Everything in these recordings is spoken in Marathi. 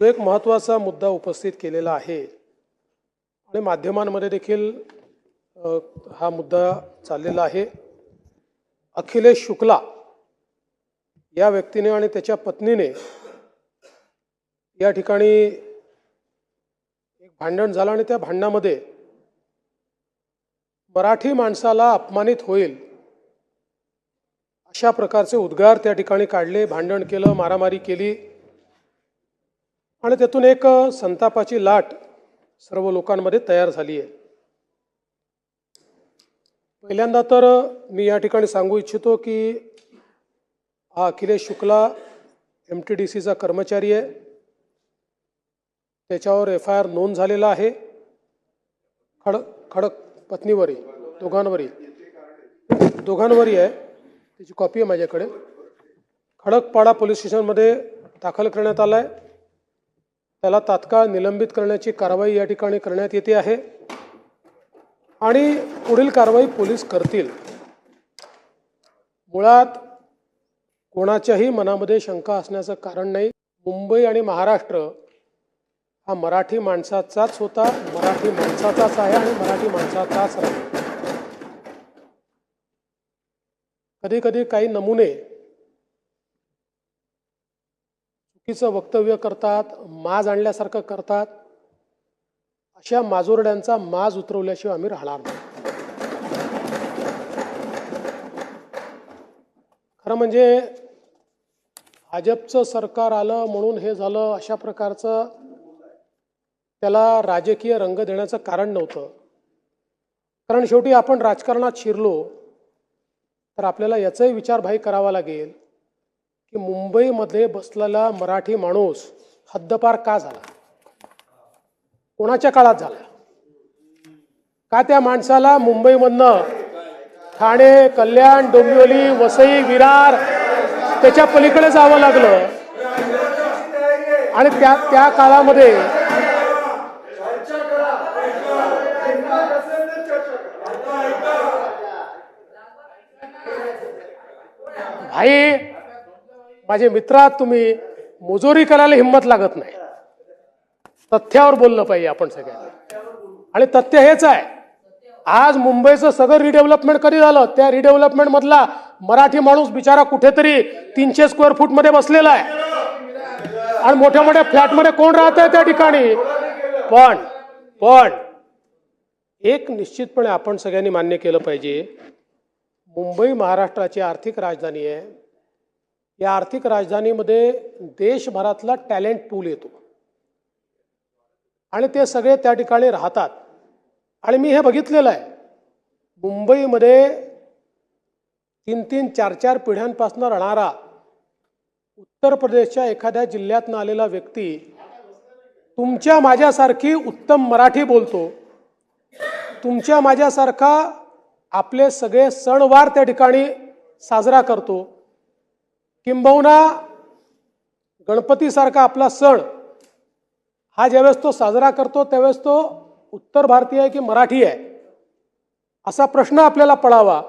जो एक महत्त्वाचा मुद्दा उपस्थित केलेला आहे आणि माध्यमांमध्ये देखील हा मुद्दा चाललेला आहे. अखिलेश शुक्ला या व्यक्तीने आणि त्याच्या पत्नीने या ठिकाणी एक भांडण झालं आणि त्या भांडणामध्ये मराठी माणसाला अपमानित होईल अशा प्रकारचे उद्गार त्या ठिकाणी काढले भांडण केलं मारामारी केली. आणि त्यातून एक संतापाची लाट सर्व लोकांमध्ये तयार झाली आहे. पहिल्यांदा तर मी या ठिकाणी सांगू इच्छितो की हा Akhilesh Shukla M T D सीचा कर्मचारी आहे. त्याच्यावर एफ आय आर नोंद झालेला आहे. खडक खडक पत्नीवरी दोघांवरी. दोघांवरही आहे. त्याची कॉपी आहे माझ्याकडे. खडकपाडा पोलीस स्टेशनमध्ये दाखल करण्यात आला आहे त्याला तात्काळ निलंबित करण्याची कारवाई या ठिकाणी करण्यात येते आहे. आणि पुढील कारवाई पोलीस करतील. मुळात कोणाच्याही मनामध्ये शंका असण्याचं कारण नाही. मुंबई आणि महाराष्ट्र हा मराठी माणसाचाच होता मराठी माणसाचाच आहे आणि मराठी माणसाचाच राहील. कधी कधी काही नमुने चुकीचं वक्तव्य करतात माज आणल्यासारखं करतात अशा माजोरड्यांचा माज उतरवल्याशिवाय आम्ही राहणार नाही. खरं म्हणजे भाजपचं सरकार आलं म्हणून हे झालं अशा प्रकारचं त्याला राजकीय रंग देण्याचं कारण नव्हतं. कारण शेवटी आपण राजकारणात शिरलो तर आपल्याला याचाही विचारभाई करावा लागेल. की मुंबईमध्ये बसलेला मराठी माणूस हद्दपार का झाला? कोणाच्या काळात झाला? का त्या माणसाला मुंबईमधनं ठाणे कल्याण डोंबिवली वसई विरार त्याच्या पलीकडे जावं लागलं? आणि त्या त्या काळामध्ये भाई माझे मित्रात तुम्ही मुजोरी करायला हिंमत लागत नाही. तथ्यावर बोललं पाहिजे आपण सगळ्यांनी. आणि तथ्य हेच आहे आज मुंबईचं सगळं रिडेव्हलपमेंट कधी झालं? त्या रिडेव्हलपमेंट मधला मराठी माणूस बिचारा कुठेतरी तीनशे स्क्वेअर फूटमध्ये बसलेला आहे. आणि मोठ्या मोठ्या फ्लॅटमध्ये कोण राहत आहे त्या ठिकाणी? पण पण एक निश्चितपणे आपण सगळ्यांनी मान्य केलं पाहिजे मुंबई महाराष्ट्राची आर्थिक राजधानी आहे. या आर्थिक राजधानीमध्ये देशभरातला टॅलेंट पूल येतो. आणि ते सगळे त्या ठिकाणी राहतात. आणि मी हे बघितलेलं आहे. मुंबईमध्ये तीन तीन चार चार पिढ्यांपासून राहणारा उत्तर प्रदेशच्या एखाद्या जिल्ह्यातनं आलेला व्यक्ती तुमच्या माझ्यासारखी उत्तम मराठी बोलतो. तुमच्या माझ्यासारखा आपले सगळे सणवार त्या ठिकाणी साजरा करतो. किंबहुना गणपतीसारखा आपला सण हा ज्यावेळेस तो साजरा करतो त्यावेळेस तो उत्तर भारतीय आहे की मराठी आहे? असा प्रश्न आपल्याला पडावा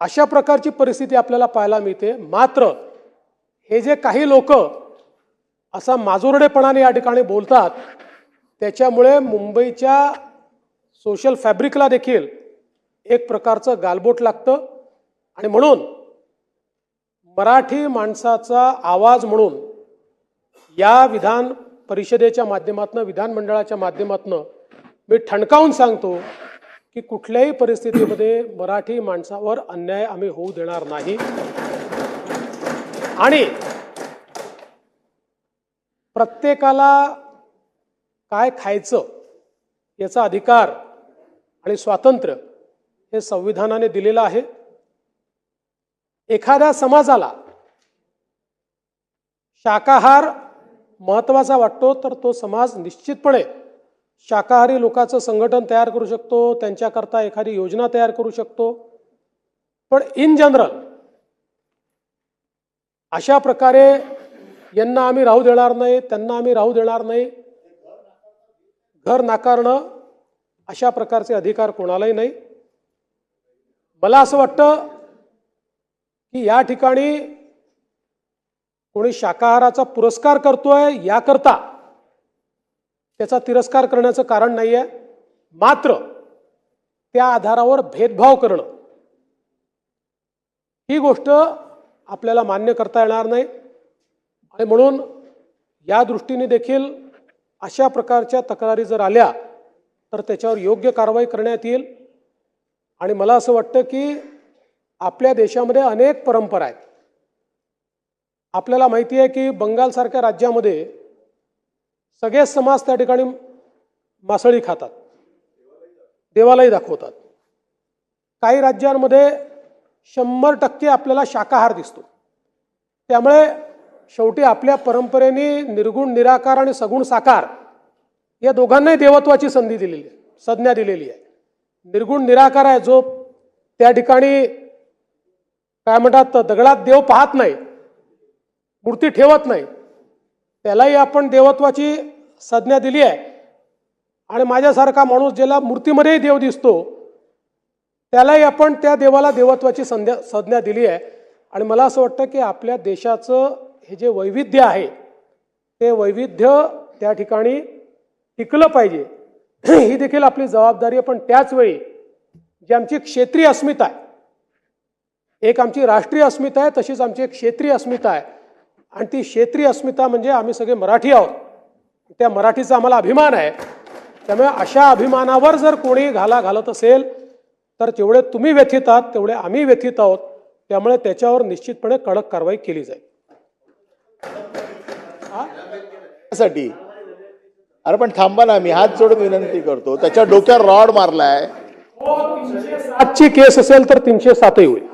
अशा प्रकारची परिस्थिती आपल्याला पाहायला मिळते. मात्र हे जे काही लोक असा माजुरडेपणाने या ठिकाणी बोलतात त्याच्यामुळे मुंबईच्या सोशल फॅब्रिकला देखील एक प्रकारचं गालबोट लागतं. आणि म्हणून मराठी माणसाचा आवाज म्हणून या विधान परिषदेच्या माध्यमातून विधानमंडळाच्या माध्यमातून मी ठणकावून सांगतो की कुठल्याही परिस्थितीमध्ये मराठी माणसावर अन्याय आम्ही होऊ देणार नाही. आणि प्रत्येकाला काय खायचं याचा अधिकार आणि स्वातंत्र्य हे संविधानाने दिलेलं आहे. एखाद्या समाजाला शाकाहार महत्त्वाचा वाटतो तर तो समाज निश्चितपणे शाकाहारी लोकांचं संघटन तयार करू शकतो त्यांच्याकरता एखादी योजना तयार करू शकतो. पण इन जनरल अशा प्रकारे यांना आम्ही राहू देणार नाही त्यांना आम्ही राहू देणार नाही. घर नाकारणं अशा प्रकारचे अधिकार कोणालाही नाही. मला असं वाटतं की या ठिकाणी कोणी शाकाहाराचा पुरस्कार करतोय याकरता त्याचा तिरस्कार करण्याचं कारण नाही आहे मात्र त्या आधारावर भेदभाव करणं ही गोष्ट आपल्याला मान्य करता येणार नाही. आणि म्हणून या दृष्टीने देखील अशा प्रकारच्या तक्रारी जर आल्या तर त्याच्यावर योग्य कारवाई करण्यात येईल. आणि मला असं वाटतं की आपल्या देशामध्ये अनेक परंपरा आहेत. आपल्याला माहिती आहे की बंगालसारख्या राज्यामध्ये सगळेच समाज त्या ठिकाणी मासळी खातात. देवालाही दाखवतात. काही राज्यांमध्ये शंभर टक्के आपल्याला शाकाहार दिसतो. त्यामुळे शेवटी आपल्या परंपरेने निर्गुण निराकार आणि सगुण साकार या दोघांनाही देवत्वाची संधी दिलेली आहे संज्ञा दिलेली आहे. निर्गुण निराकार आहे जो त्या ठिकाणी काय म्हणतात दगडात देव पाहत नाही मूर्ती ठेवत नाही. त्यालाही आपण देवत्वाची संज्ञा दिली आहे. आणि माझ्यासारखा माणूस ज्याला मूर्तीमध्येही देव दिसतो त्यालाही आपण त्या देवाला देवत्वाची संध्या संज्ञा दिली आहे. आणि मला असं वाटतं की आपल्या देशाचं हे जे वैविध्य आहे ते वैविध्य त्या ठिकाणी टिकलं पाहिजे. ही देखील आपली जबाबदारी आहे. पण त्याच वेळी जी आमची क्षेत्रीय अस्मिता आहे एक आमची राष्ट्रीय अस्मिता आहे तशीच आमची एक क्षेत्रीय अस्मिता आहे. आणि ती क्षेत्रीय अस्मिता म्हणजे आम्ही सगळे मराठी आहोत. त्या मराठीचा आम्हाला अभिमान आहे. त्यामुळे अशा अभिमानावर जर कोणी घाला घालत असेल तर जेवढे तुम्ही व्यथित आहात तेवढे आम्ही व्यथित आहोत. त्यामुळे त्याच्यावर निश्चितपणे कडक कारवाई केली जाईल. साठी. अरे पण थांबा ना मी हात जोडून विनंती करतो. त्याच्या डोक्यावर रॉड मारलाय. सातची केस असेल तर तीनशे सातही होईल.